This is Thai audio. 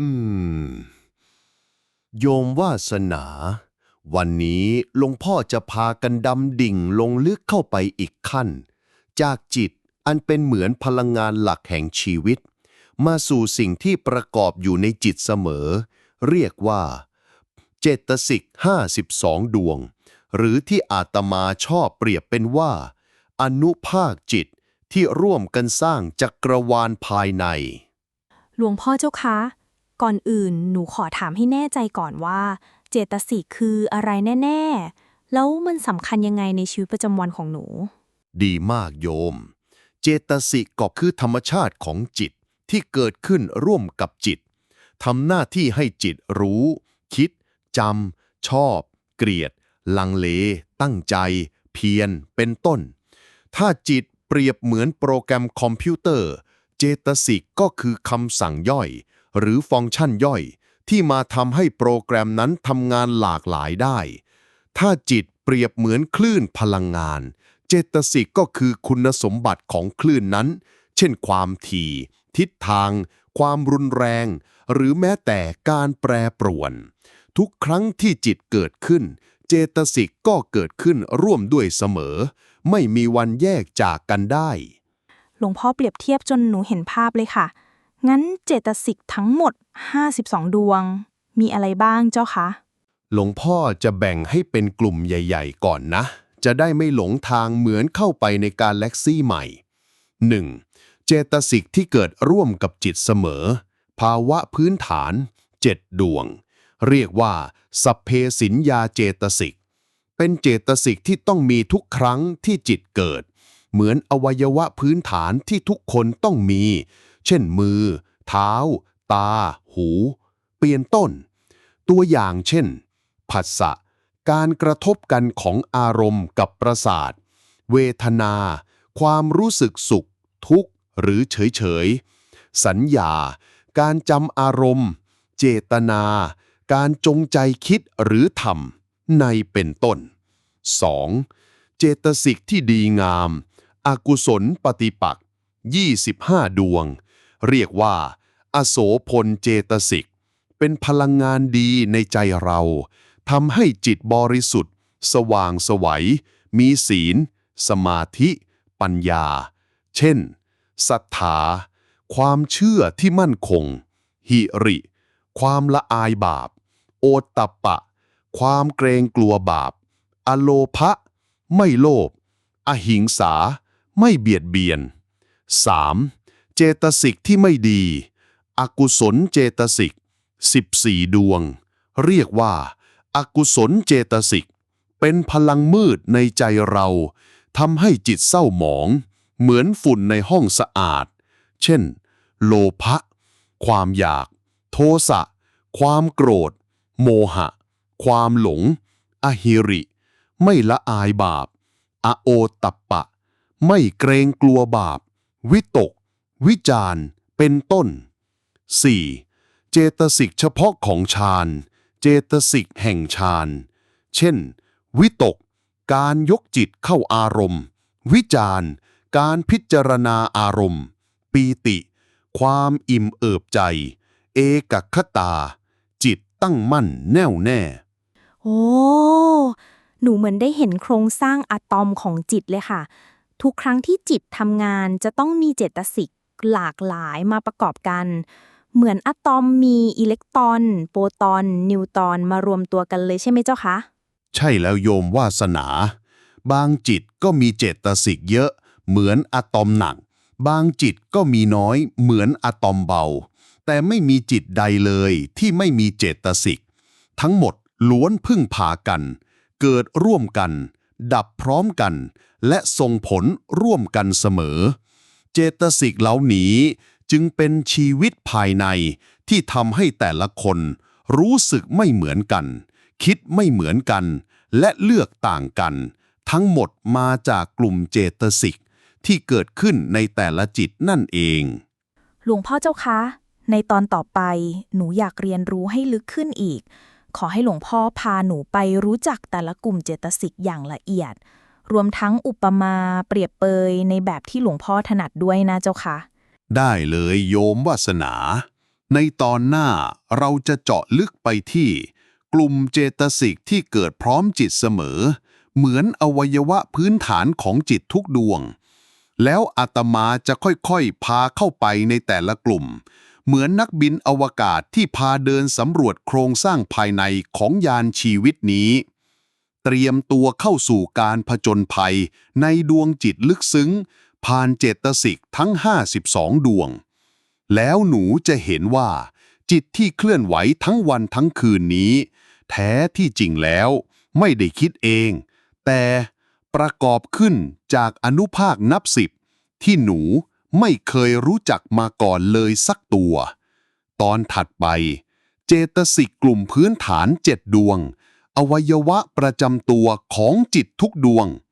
อืม โยมวาสนา วันนี้หลวงพ่อจะพากันดำดิ่งลงลึกเข้าไปอีกขั้น จากจิตอันเป็นเหมือนพลังงานหลักแห่งชีวิต มาสู่สิ่งที่ประกอบอยู่ในจิตเสมอ เรียกว่า เจตสิก 52 ดวง หรือที่อาตมาชอบเปรียบเป็นว่า อนุภาคจิตที่ร่วมกันสร้างจักรวาลภายใน หลวงพ่อเจ้าคะ ก่อนอื่นหนูขอถามให้แน่ใจก่อนว่า เจตสิกคืออะไรแน่ ๆ แล้วมันสำคัญยังไงในชีวิตประจำวันของหนู ดีมากโยม เจตสิกก็คือธรรมชาติของจิตที่เกิดขึ้นร่วมกับจิตทำหน้าที่ให้จิตรู้ คิดจำชอบ เกลียด ลังเล ตั้งใจ เพียรเป็นต้น ถ้าจิตเปรียบเหมือนโปรแกรมคอมพิวเตอร์ เจตสิกก็คือคำสั่งย่อย หรือฟังก์ชันย่อย ที่มาทำให้โปรแกรมนั้นทำงานหลากหลายได้ ถ้าจิตเปรียบเหมือนคลื่นพลังงาน เจตสิกก็คือคุณสมบัติของคลื่นนั้น เช่นความถี่ ทิศทาง ความรุนแรง หรือแม้แต่การแปรปรวน ทุกครั้งที่จิตเกิดขึ้น เจตสิกก็เกิดขึ้นร่วมด้วยเสมอ ไม่มีวันแยกจากกันได้หลวงพ่อเปรียบเทียบจนหนูเห็นภาพเลยค่ะ งั้นเจตสิกทั้งหมด 52 ดวง มีอะไรบ้างเจ้าคะ หลวงพ่อจะแบ่งให้เป็นกลุ่มใหญ่ ๆ ก่อนนะ จะได้ไม่หลงทางเหมือนเข้าไปในการแล็กซี่ใหม่ 1. เจตสิกที่เกิดร่วมกับจิตเสมอ ภาวะพื้นฐาน 7 ดวง เรียกว่า สัพเพสินยาเจตสิก เป็นเจตสิกที่ต้องมีทุกครั้งที่จิตเกิด เหมือนอวัยวะพื้นฐานที่ทุกคนต้องมี เช่นมือ เท้า ตา หู เปลี่ยนต้น ตัวอย่างเช่น ผัสสะ การกระทบกันของอารมณ์กับประสาท เวทนา ความรู้สึกสุข ทุกข์ หรือเฉยๆสัญญา การจำอารมณ์ เจตนา การจงใจคิดหรือทำในเป็นต้น 2. เจตสิกที่ดีงาม อกุศลปฏิปักษ์25 ดวง เรียกว่า อโสพลเจตสิก เป็นพลังงานดีในใจเราทำให้จิตบริสุทธิ์ สว่างไสวัย มีศีล สมาธิ ปัญญา เช่นศรัทธา ความเชื่อที่มั่นคง หิริ ความละอายบาป โอตตปปะ ความเกรงกลัวบาป อโลภะ ไม่โลภ อหิงสา ไม่เบียดเบียน 3. เจตสิกที่ไม่ดี อกุศลเจตสิก 14 ดวง เรียกว่าอกุศลเจตสิก เป็นพลังมืดในใจเราทำให้จิตเศร้าหมอง เหมือนฝุ่นในห้องสะอาด เช่น โลภะความอยาก โทสะ ความโกรธ โมหะ ความหลง อหิริ ไม่ละอายบาป อโอตัปปะ ไม่เกรงกลัวบาป วิตก วิจารณ์ เป็นต้น 4. เจตสิกเฉพาะของฌาน เจตสิกแห่งฌาน เช่น วิตก การยกจิตเข้าอารมณ์ วิจารณ์ การพิจารณาอารมณ์ ปีติ ความอิ่มเอิบใจ เอกคตา จิตตั้งมั่นแน่วแน่ โอ้ หนูเหมือนได้เห็นโครงสร้างอะตอมของจิตเลยค่ะ ทุกครั้งที่จิตทำงานจะต้องมีเจตสิก หลากหลายมาประกอบกัน เหมือนอะตอมมีอิเล็กตรอน โปรตอน นิวตรอนมารวมตัวกันเลยใช่ไหมเจ้าคะ ใช่แล้วโยมวาสนา บางจิตก็มีเจตสิกเยอะ เหมือนอะตอมหนัก บางจิตก็มีน้อย เหมือนอะตอมเบา แต่ไม่มีจิตใดเลยที่ไม่มีเจตสิก ทั้งหมดล้วนพึ่งพากัน เกิดร่วมกัน ดับพร้อมกัน และส่งผลร่วมกันเสมอ เจตสิกเหล่านี้ จึงเป็นชีวิตภายในที่ทำให้แต่ละคนรู้สึกไม่เหมือนกัน คิดไม่เหมือนกัน และเลือกต่างกัน ทั้งหมดมาจากกลุ่มเจตสิกที่เกิดขึ้นในแต่ละจิตนั่นเอง หลวงพ่อเจ้าคะ ในตอนต่อไป หนูอยากเรียนรู้ให้ลึกขึ้นอีก ขอให้หลวงพ่อพาหนูไปรู้จักแต่ละกลุ่มเจตสิกอย่างละเอียด รวมทั้งอุปมาเปรียบเปยในแบบที่หลวงพ่อถนัดด้วยนะเจ้าคะได้เลยโยมวาสนา ในตอนหน้าเราจะเจาะลึกไปที่ กลุ่มเจตสิกที่เกิดพร้อมจิตเสมอ เหมือนอวัยวะพื้นฐานของจิตทุกดวง แล้วอาตมาจะค่อยๆ พาเข้าไปในแต่ละกลุ่ม เหมือนนักบินอวกาศที่พาเดินสำรวจโครงสร้างภายในของยานชีวิตนี้ เตรียมตัวเข้าสู่การผจญภัย ในดวงจิตลึกซึ้ง ผ่านเจตสิกทั้ง 52 ดวง แล้วหนูจะเห็นว่า จิตที่เคลื่อนไหวทั้งวันทั้งคืนนี้ แท้ที่จริงแล้วไม่ได้คิดเอง แต่ประกอบขึ้นจากอนุภาคนับสิบ ที่หนูไม่เคยรู้จักมาก่อนเลยสักตัว ตอนถัดไป เจตสิกกลุ่มพื้นฐานเจ็ดดวง อวัยวะประจำตัวของจิตทุกดวง